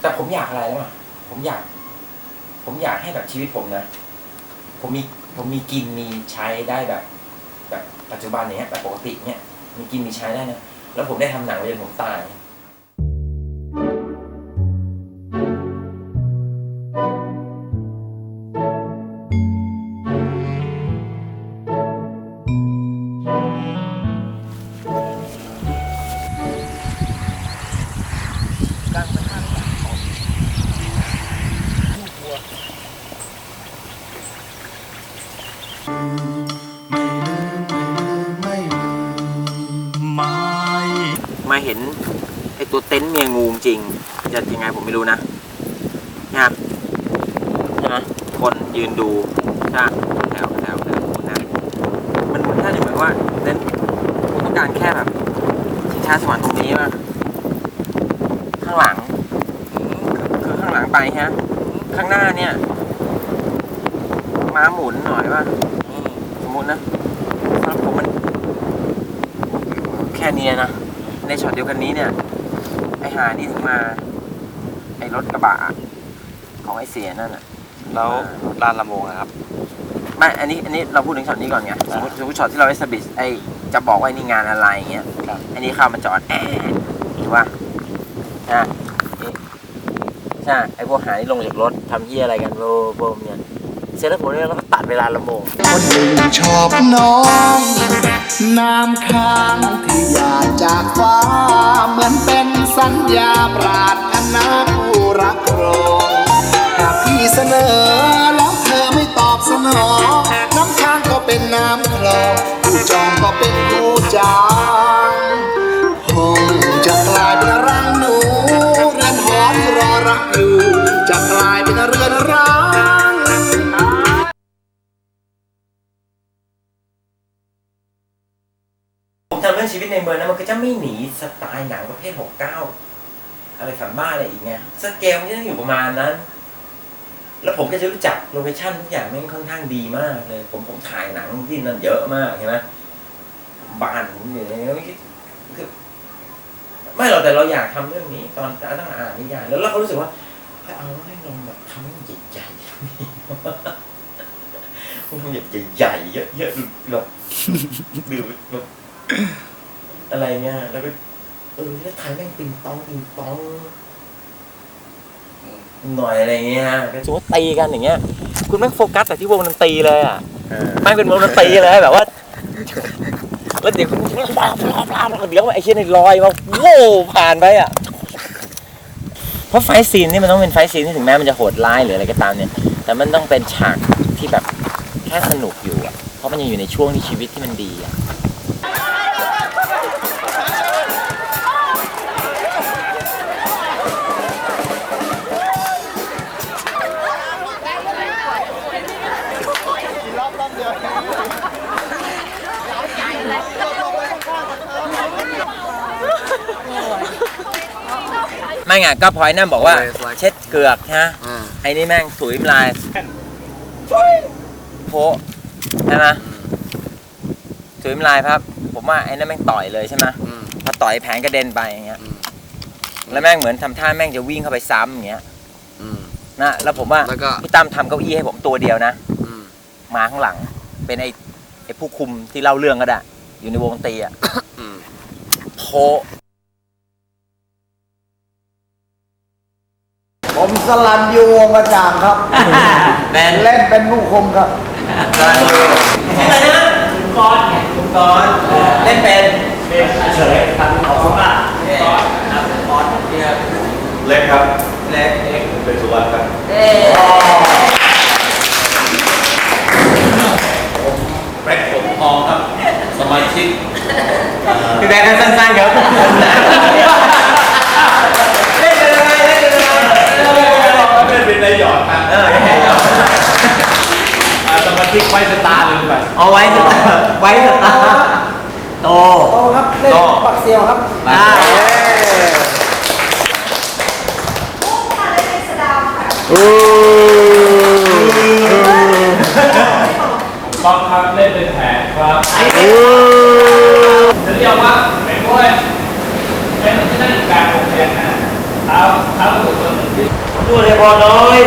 แต่ผมอยากอะไรรู้ป่ะผมอยาก ผมอยากให้แบบชีวิตผมนะผมมีผมมีกินมีใช้ได้แบบ แบบปัจจุบันเนี้ยแบบปกติเนี้ยมีกินมีใช้ได้นะแล้วผมได้ทำหนังไปจนผมตาย ห็นไอตัวเต็นท์เมียงูจริงจะยังไงผมไม่รู้นะนะใช่ไหมคนยืนดูใช่แถวแถวแถวนะมันมันน่าจะเหมือนว่าเต็นท์ต้องการแค่แบบชิงช้าสวรรค์ตรงนี้ว่าข้างหลังคือข้างหลังไปฮะข้างหน้าเนี่ยม้าหมุนหน่อยว่าสมมตินะสำหรับผมมันแค่เนี้นะ ในช็อตเดียวกันนี้เนี่ย ไอหานี่ถึงมา ไอรถกระบะของไอเสียนั่นอะแล้วลานลำโพงอะครับ ไม่ อันนี้ อันนี้เราพูดถึงช็อตนี้ก่อนไง สมมติสมมติช็อตที่เราไอสบิสไอจะบอกว่าไอ้นี่งานอะไรอย่างเงี้ยครับอันนี้เข้ามาจอดแอะหรือว่าใช่นี่ใช่ ไอพวกหานี่ลงจากรถทำเหี้ยอะไรกันโบโบมเนี่ย เสร็จแล้วผมเนี่ยเราก็ตัดเวลาลำโพงคนหนึ่งชอบน้องน้ำค้างที่หยาดจากฟ้า เหมือนเป็นสัญญาปรารถนาผู้รักรองหากพี่เสนอแล้วเธอไม่ตอบสนอง น้ำค้างก็เป็นน้ำคลองผู้จองก็เป็นผู้จา รื่องชีวิตในเมืองนะมันก็จะไม่หนีสไตล์หนังประเภทหกเก้าอะไรฝันบ้าอะไรอีกไงสเกลมันจะอยู่ประมาณนั้น แล้วผมก็จะรู้จักโลเคชั่นทุกอย่างแม่งค่อนข้างดีมากเลย ผมผมถ่ายหนังที่นั่นเยอะมากใช่ไหมบ้านผมอยู่ในนี้คือไม่หรอกแต่เราอยากทำเรื่องนี้ ตอนตั้งอ่านนิยายแล้วเราก็รู้สึกว่าเฮ้เอาแล้วให้ลองแบบทำให้มันใหญ่ๆมันทำแบบใหญ่ๆเยอะๆแบบดูแบบ อะไรเงี้ย แล้วก็เออแล้วไทยแม่งติงตองติงตองหน่อยอะไรเงี้ยสมมติตีกันอย่างเงี้ย คุณแม่งโฟกัสแต่ที่วงดนตรีเลยอะแม่งเป็นวงดนตรีเลยแบบว่าแล้วเดี๋ยวคุณเดี๋ยวไอ้เชี่ยนี่ลอยมาโว้ผ่านไปอะเพราะไฟท์ซีนนี่มันต้องเป็นไฟท์ซีนที่ถึงแม้มันจะโหดร้ายหรืออะไรก็ตามเนี่ย แต่มันต้องเป็นฉากที่แบบแค่สนุกอยู่อะเพราะมันยังอยู่ในช่วงที่ชีวิตที่มันดีอะ ไม่ไงก็พลอยนั่นบอกว่า เช็ดเกือกฮะอ่าไอ้นี่แม่งถุยน้ำลายโพะใช่ไหมถุยน้ำลายครับ ผมว่าไอ้นั่นแม่งต่อยเลยใช่ไหมอืมพอต่อยแผงกระเด็นไปอย่างเงี้ย อืมแล้วแม่งเหมือนทำท่าแม่งจะวิ่งเข้าไปซ้ำอย่างเงี้ยอืม นะแล้วผมว่าแล้วก็ พี่ตั้มทำเก้าอี้ให้ผมตัวเดียวนะ อืมมาข้างหลัง เป็นไอ้ไอ้ผู้คุมที่เล่าเรื่องก็ได้อยู่ในวงดนตรีอะอืมโพะ ผมสลันยูวงกระจ่างครับ แบนเล่นเป็นผู้คุมครับชื่ออะไรนะคุณกรณ์คุณกรณ์เล่นเป็นเฉยครับขอบคุณมากกรณ์ครับกรณ์เนี่ยเล็กครับเล็กเล็กเป็นสุวรรณครับเอ้ยแร็กผมทองครับ สมาชิกพี่แบงค์ก็สั้นๆครับ อ่าสมาชิกไว้สตาร์ลืมไปเอาไว้สตาร์ไว้สตาร์โต โตครับเล่นปักเซียวครับได้ต้องครับเล่นเป็นแผนครับจะเรียกว่าเป็นด้วยเป็นที่นั่นการโรงเรียนนะอ่าดูเลยพอน้อย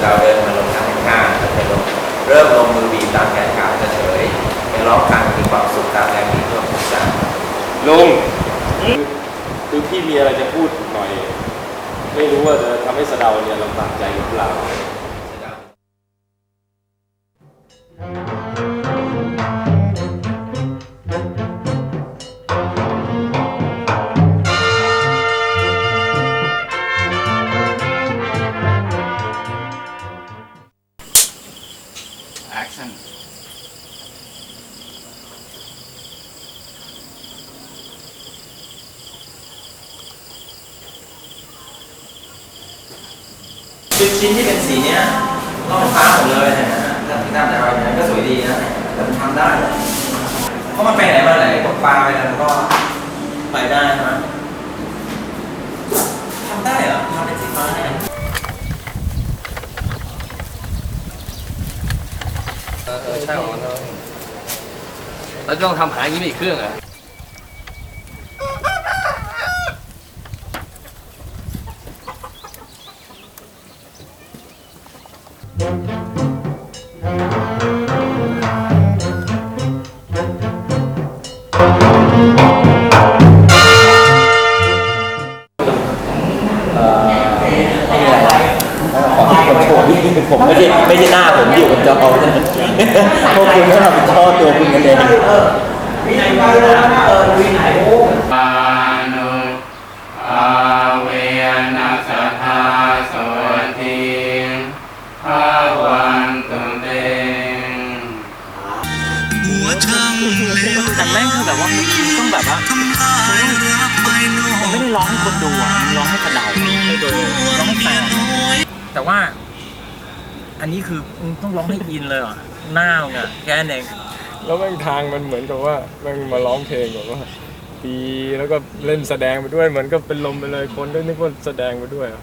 เราเดินมาลงทางข้างก็จะลง เริ่มลงมือบีบตามแขนขาจะเฉยไปร้องกลางมีความสุขตามแรงมีเพื่อภูมิใจลุงคือคือพี่มีอะไรจะพูดหน่อย ไม่รู้ว่าจะทำให้สะเดาเนี่ยลำบากใจหรือเปล่า แต่มันทำได้ เพราะมันไปไหนมาไหนตกปลาไปแล้วมันก็ไปได้ใช่ไหมทำได้เหรอทำเป็นสีฟ้าเนี่ยเออใช่ของเราแล้วต้องทำหาอย่างนี้อีกเครื่องอะ แต่ว่า อันนี้คือมึงต้องร้องให้อินเลยเหรอหน้ามึงอะแค่นั้นเองแล้วแม่งทางมันเหมือนกับว่าแม่งมาร้องเพลงแบบว่าปีแล้วก็เล่นแสดงไปด้วยเหมือนก็เป็นลมไปเลยคนก็นึกว่าแสดงไปด้วยอะ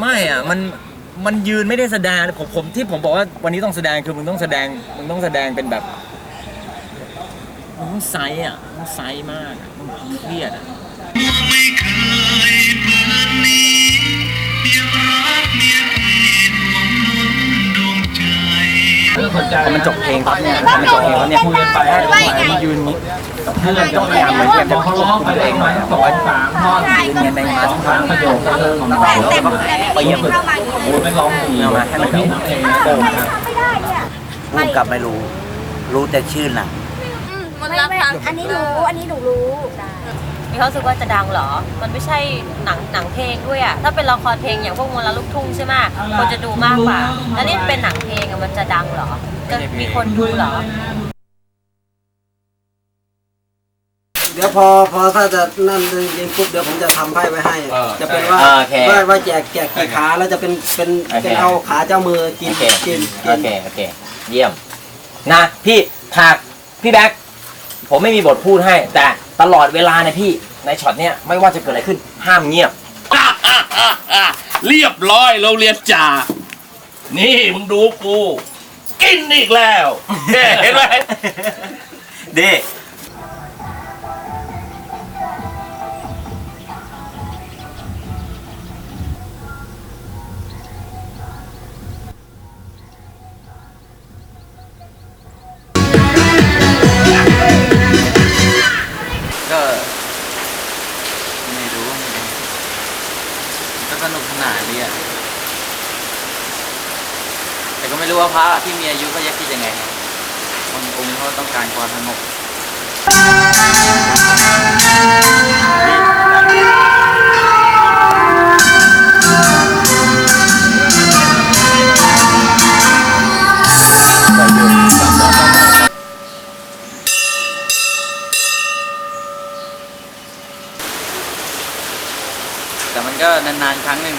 ไม่อะมันมันยืนไม่ได้แสดงผมผมที่ผมบอกว่าวันนี้ต้องแสดงคือมึงต้องแสดงมึงต้องแสดงเป็นแบบมึงต้องไซส์อะมึงต้องไซส์มากอะมึงเครียดอะพอ มันจบเพลงปั๊บเนี่ยพอมันจบเพลงปั๊บเนี่ยคุยกันไปให้มันยืนนี้เพื่อนต้องพยายามพยายามจะควบคุมตัวเองหน่อยบอกว่ายืนเงียนในมาทั้งทางประโยคแล้วก็ไปเยี่ยมเลยโอ้ยไม่ร้องดีเอามาให้มันแบบโป่งนะพูดกลับไม่รู้ รู้แต่ชื่อหนังไม่ไม่อันนี้รู้อันนี้หนูรู้ มีความรู้สึกว่าจะดังเหรอ มันไม่ใช่หนังหนังเพลงด้วยอะถ้าเป็นละครเพลงอย่างพวกมลลูกทุ่งใช่ไหมคนจะดูมากกว่า แล้วนี่เป็นหนังเพลงอะมันจะดังเหรอ จะมีคนดูเหรอ เดี๋ยวพอพอถ้าจะนั่นจริงๆปุ๊บเดี๋ยวผมจะทำไพ่ไว้ให้ เออจะเป็นว่าโอเคว่าว่าแจกแจกกี่ขาแล้วจะเป็นเป็นโอเค เป็นเอาขาเจ้ามือกินโอเคกินกิโอนเคโอเค เยี่ยม นะ พี่หากพี่แบ็คผมไม่มีบทพูดให้ แต่ ตลอดเวลาในพี่ในช็อตเนี้ยไม่ว่าจะเกิดอะไรขึ้นห้ามเงียบ เรียบร้อยเราเรียนจ่า นี่มึงดูกู กินอีกแล้ว เห็นไหมดี รู้ว่าพระที่มีอายุเขาจะคิดยังไงบางองค์เขาต้องการความสงบแต่มันก็นานๆครั้งหนึ่ง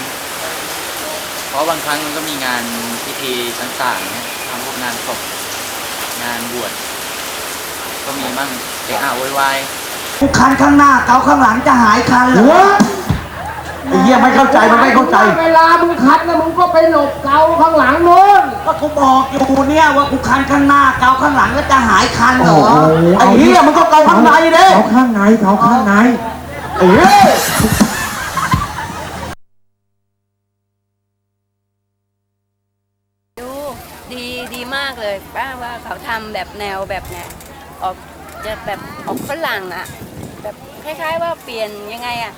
เพราะบางครั้งมันก็มีงานพิธีต่างๆเนี่ยทำพวกงานศพงานบวชก็มีมั่งเสียงอ่าววายคันข้างหน้าเกาข้างหลังจะหายคันเหรอไอ้เหี้ยไม่เข้าใจมันไม่เข้าใจ เวลามึงคัดนะมึงก็ไปหลบเกาข้างหลังนู้นก็กูบอกอยู่เนี่ยว่ากูคันข้างหน้าเกาข้างหลังแล้วจะหายคันเหรอ ไอ้เหี้ยมันก็เกาข้างในเด้เกาข้างในเกาข้างในเอ้ย เขาทำแบบแนวแบบเนี้ยออกจะแบบออกฝรั่งอะแบบคล้าย ๆ ว่าเปลี่ยนยังไงอะ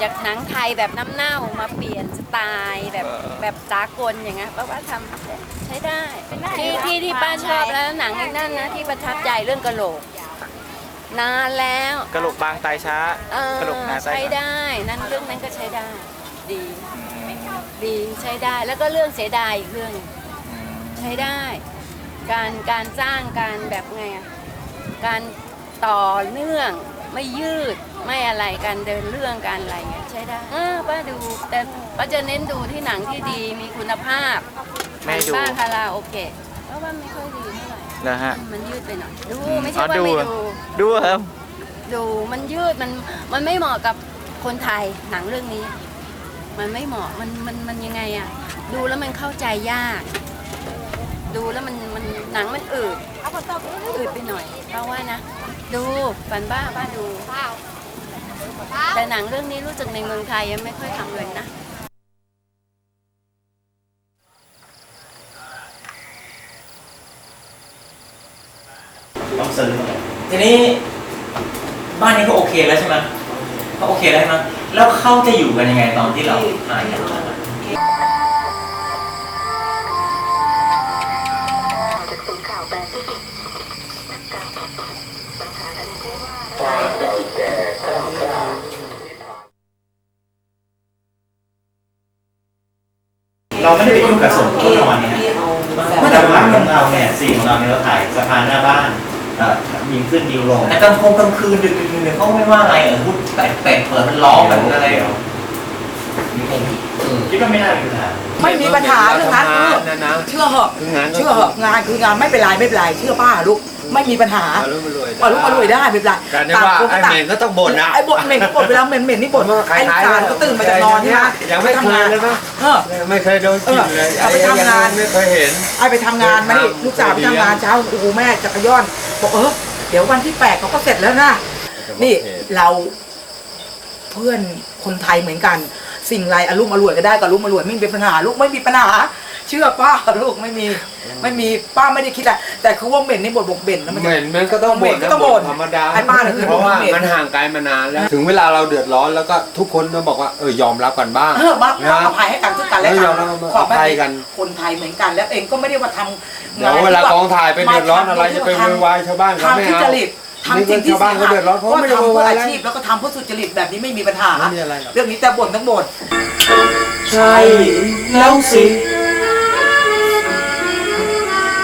จากหนังไทยแบบน้ำเน่ามาเปลี่ยนสไตล์แบบแบบสากลอย่างเงี้ยป้าว่าทำใช้ได้ที่ที่ที่ป้าชอบแล้วหนังอีกนั่นนะที่ประทับใจเรื่องกะโหลก นานแล้วกระโหลกบางตายช้าเออกระโหลกหนาตายใช้ก่อนได้นั่นเรื่องนั้นก็ใช้ได้ ดี ดีใช้ได้แล้วก็เรื่องเสียดายอีกเรื่องหนึ่งใช้ได้ การการสร้างการแบบไงอะการต่อเนื่องไม่ยืดไม่อะไรการเดินเรื่องการอะไรเงี้ยใช้ได้เออป้าดูแต่ป้าจะเน้นดูที่หนังที่ดีมีคุณภาพไม่ดู บ้านคาราโอเกะเพราะว่าไม่ค่อยดีเท่าไหร่นะฮะมันยืดไปหน่อยดูอืมไม่ใช่อ๋อว่าดูไม่ดู ดูครับ ดูมันยืดมันมันไม่เหมาะกับคนไทยหนังเรื่องนี้ มันไม่เหมาะมันมันมันยังไงอะดูแล้วมันเข้าใจยาก ดูแล้วมันมันหนังมันอืดอืดไปหน่อยเพราะว่านะ ดูฝันบ้าบ้าดู แต่หนังเรื่องนี้รู้สึกในเมืองไทยยังไม่ค่อยทำเลยนะต้องซื้อทีนี้บ้านนี้ก็โอเคแล้วใช่ไหมเขาโอเคแล้วใช่ไหมแล้วเขาจะอยู่กันยังไงตอนที่เราหาย กันเราไม่ได้ไปยุ่งกับส่วนที่นอนเนี่ยมาจากบ้านของเราเนี่ยสิ่งของเราเนี่ยเราถ่ายสะพานหน้าบ้านเอ่อยิงขึ้นยิงลงแต่กลางคงกลางคืนดึกๆเนี่ยเขาไม่ว่าอะไรเออพูดแปดเป็ดเปิดมันร้องแบบอะไรคิดว่าไม่น่ามีปัญหา ไม่มีปัญหาเรื่องนั้นเชื่อเหอะเชื่อเหอะงานคืองานไม่เป็นไรไม่เป็นไรเชื่อป้าลูกไม่มีปัญหาอารมณ์อร่อยได้ไม่เป็นไรการที่ว่าไอ้เหม็นก็ต้องบ่นนะไอ้บ่นเหม็นก็บ่นเวลาเหม็นเหม็นนี่บ่นไอ้ลูกสาวก็ตื่นมาจากนอนใช่ไหมยังไม่เคยเลยปะเออ ไม่เคยโดนกลิ่นเลยเออเอาไปทำงาน ไม่เคยเห็น ไอ้ไปทำงานมานี่ลูกสาวไปทำงานเช้าโอ้โหแม่จักรยานบอกเออเดี๋ยววันที่แปดเขาก็เสร็จแล้วนะ นี่เราเพื่อนคนไทยเหมือนกัน สิ่งไรอารมณ์อร่วยก็ได้ก็อารมณ์อร่วยไม่มีปัญหาลูกไม่มีปัญหา เชื่อป้าลูกไม่มีไม่มีป้าไม่ได้คิดอะไรแต่เขาว่าเหม็นนี่บ่นบอกเหม็นแล้วมันเหม็นมันก็ต้องบ่นก็ต้องบ่นธรรมดาไอ้ป้าเนี่ยคือเพราะว่าเหม็น มันห่างไกลมานานแล้ว ถึงเวลาเราเดือดร้อนแล้วก็ทุกคนต้องบอกว่าเออยอมรับกันบ้าง เออมามาอภัยให้กันซึ่งกันและแล้วกัยอมนรับขอบอภัยกัน คนไทยเหมือนกัน แล้วเองก็ไม่ได้ว่าทำเดี๋ยวเวลากองถ่ายไปเดือดร้อนอะไรจะไปโวยวายชาวบ้านเขาไม่ทำทุเอา จริต ทำจริงที่ชาวบ้านเขาเดือดร้อนเขาว่าไม่ได้ทำโวเพื่อยวายอาแล้วชีพแล้วก็ทำเพื่อสุจริตแบบนี้ไม่มีปัญหา ไม่มีอะไรหรอก เรื่องนี้แต่บ่นต้องบ่นใช่แล้วสิ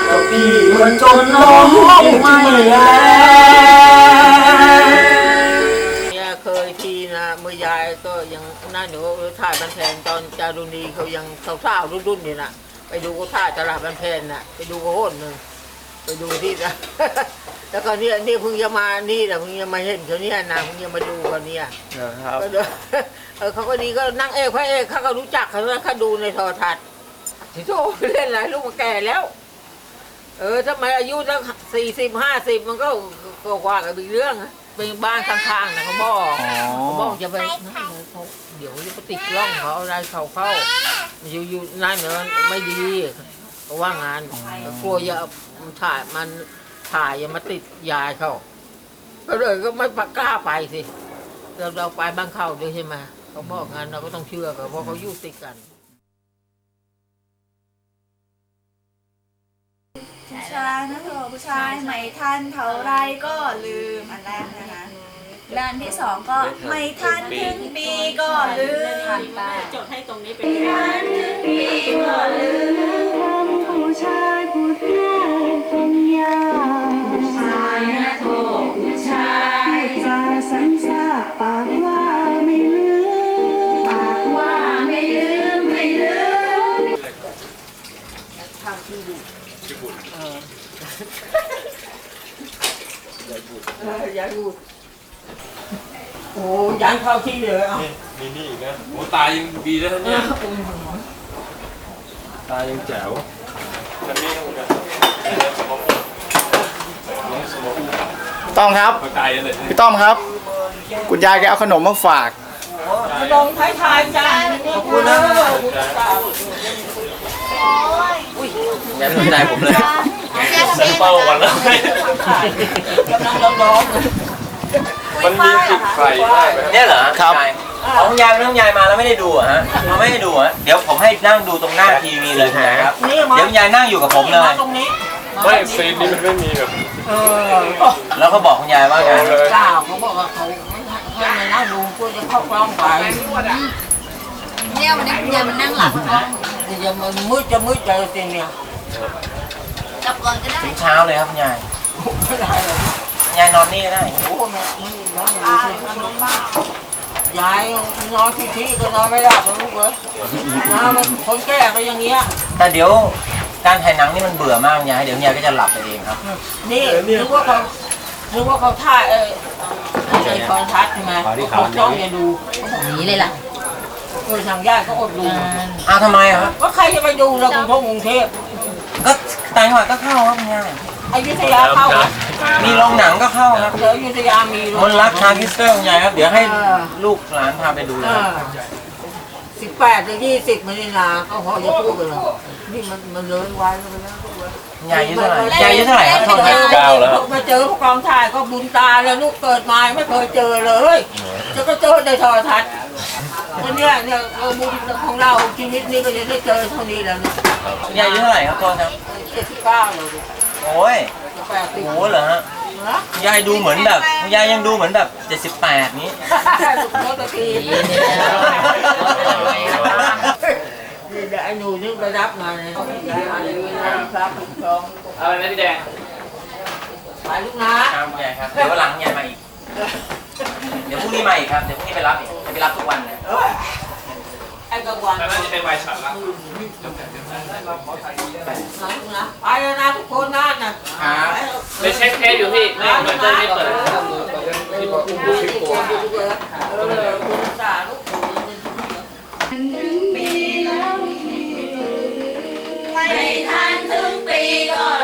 ก็พี่มันจนร้องไม่แล้วเนี่ยเคยทีนะเมื่อยายก็ยังนั่นอยู่ถ่ายบันแพนตอนจารุณีเขายังสาวๆรุ่นๆนี่นะไปดูเขาถ่ายตลาดบันแพนน่ะไปดูเขาโหนหนึ่ง ไปดูที่นะแล้วก็เนี่ยนี่เพิ่งจะมานี่แหละเพิ่งจะมาเห็นเขาเนี่ยนะเพิ่งจะมาดูเขาเนี่ยครับก็เดินเออเขาก็ดีก็นั่งเอกพระเอกเขาก็รู้จักเขาแล้วเขาดูในโทรทัศน์ที่โตเล่นอะไรลูกมันแก่แล้ว เออทำไมอายุตั้งสี่สิบห้าสิบมันก็ก็ว่ากันเป็นเรื่องอะเป็นบ้านข้างๆนะเขาบอกเขาบอกจะไปเขาเดี๋ยวจะไปติดกล้องเขาเอาอะไรเขาเข้าอยู่อยู่นั่นเนอะไม่ดีเขาว่างานกลัวอ ย่าถ่ายมันถ่ายอย่ามาติดยายเขาก็เลยก็ไม่กล้าไปสิเราเราไปบ้านเขาด้วยใช่ไหมเขาบอกงั้นเราก็ต้องเชื่อเขาเพราะเขาอยู่ติดกันผู้ชายนะเธอผู้ชายไม่ทันเท่าไรก็ลืมอันแรกนะนะแล้วอันที่สองก็ไม่ทันถึงปีก็ลืมจดให้ตรงนี้เป็นทันถึงปีก็ลืมผู้ชายพูด ง่ายยากผู้ชายนะโทผู้ชายจาสันซาปากว่าไม่ลืมปากว่าไม่ลืมไม่ลืมทางที่ดูเออเออยายดูโอ้ยันเข้าที่เลยอะมีนี่อีกนะโอ้ตายังดีแล้วเนี่ยตายังแจ๋วอันนี้เหมือนกัน ต้องครับตายเลยพี่ต้อมครับ คุณยายแกเอาขนมมาฝากลงท้ายทายๆจ้าขอบคุณนะอย่าสนใจผมเลยแซมเปิลก่อนแล้วกำลังร้อนมันมีจุดไฟได้ไหมเนี่ยเหรอครับของคุณยายเป็นของยายมาแล้วไม่ได้ดูเหรอะฮะเขาไม่ให้ดูเหรอะเดี๋ยวผมให้นั่งดูตรงหน้าทีวีเลยคุณยายครับนี่มาเดี๋ยวคุณยายนั่งอยู่กับผมเลยตรงนี้ ไม่ซีนนี้มันไม่มีแบบเออแล้วก็บอกคุณยายว่าไงเจ้าเขาบอกว่าเขาให้ในนั่งดูก็จะเข้ากล้องไปเนี่ยวันนี้คุณยายมันนั่งหลับกล้องเดี๋ยวมันมืดจะมืดใจจริงเนี่ยกลับก่อนก็ได้ถึงเช้าเลยครับคุณยายไม่ได้เลยคุณยายนอนนี่ก็ได้โอ้แม่ไม่นอนอย่างนี้ ยายนอนที่ที่ก็นอนไม่หลับนะลูกเลยนะมันคนแก่ก็อย่างเงี้ย แต่เดี๋ยวการถ่ายหนังนี่มันเบื่อมากคุณยายเดี๋ยวคุณยายก็จะหลับไปเองครับ นี่นึกว่าเขานึกว่าเขาถ่ายเออไอ้คอนทัศน์ใช่ไหมเขาจ้องจะดูนี้เลยล่ะเออทางญาติเขาอดดูอ้าวทำไมอะครับก็ใครจะไปดูเรากรุงเทพกรุงเทพก็ต่างจังหวัดก็เข้าครับคุณยาย อยุธยาเข้ามีโรงหนังก็เข้าครับเดี๋ยวอยุธยามีมนต์รักชาคิสเตอร์คุณยายครับ เดี๋ยวให้ลูกหลานพาไปดูเลยครับสิบแปดถึงยี่สิบมันนี่นาก็พอจะพูดกันหรอกนี่มันมันเลยไว้แล้วนะคุณยายอายุเท่าไหร่คุณยายอายุเท่าไหร่ครับโทษครับเก้าแล้วครับมาเจอผู้กองถ่ายก็บุญตาแล้วลูกเกิดมาไม่เคยเจอเลยจะก็เจอในโทรทัศน์วันเนี้ยเนี่ยเออบุญของเราชีวิตนี้ก็จะได้เจอเท่านี้แล้วเนี่ยคุณยายอายุเท่าไหร่ครับโทษครับเจ็ดสิบเก้าเลย โอ้ยแปดสิบโอ้โหเหรอฮะนะคุณยายดูเหมือนแบบคุณยายยังดูเหมือนแบบ 78 นี้สุดโคตรทีนี่เดี๋ยวไอ้หนูนี่ไปรับมาเนี่ยครับคุณชองอะไรนะพี่แดงไปลูกนะครับคุณยายครับ เดี๋ยววันหลังคุณยายมาอีก เดี๋ยวพรุ่งนี้มาอีกครับ เดี๋ยวพรุ่งนี้ไปรับอีกจะไปรับทุกวันเลยไอ้กระบวนแต่น่าจะเป็นวาฉันละไปแล้นะทุกคนนั่นน่ะไปเช็คเทอยู่พี่ไม่เนจะไม่เปิดที่ทันถึงปีก่อน